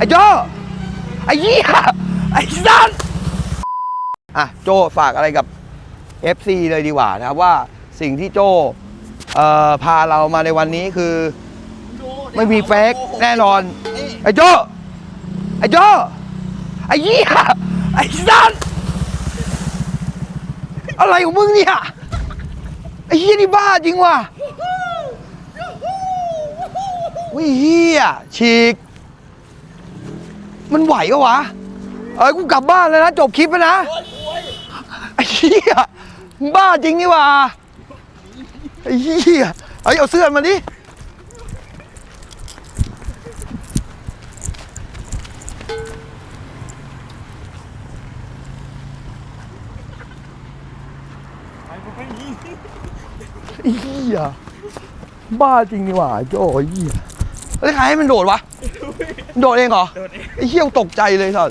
ไอ้โจไอ้เหี้ยไอ้สัสอะโจฝากอะไรกับ FC เลยดีกว่านะครับว่าสิ่งที่โจเอ่อพาเรามาในวันนี้คือ ไม่มีเฟกแน่นอน ไอ้โจไอ้โจไอ้เหี้ยไอ้สัสอะไรของมึงเนี่ยไอ้เหี้ยนี่บ้าจริงว่ะวิเหี้ยฉีก มันไหวก็วะ เอ้ยกูกลับบ้านแล้วนะ จบคลิปแล้วนะไอ้เหี้ยบ้าจริงนี่ว่ะไอ้เหี้ยเอ้ยเอาเสื้อมาดิไอ้เหี้ยบ้าจริงนี่หว่าโจ้ไอ้เหี้ย แล้วใครให้มันโดดวะ โดดเองเหรอไอ้เหี้ยตกใจเลยสัส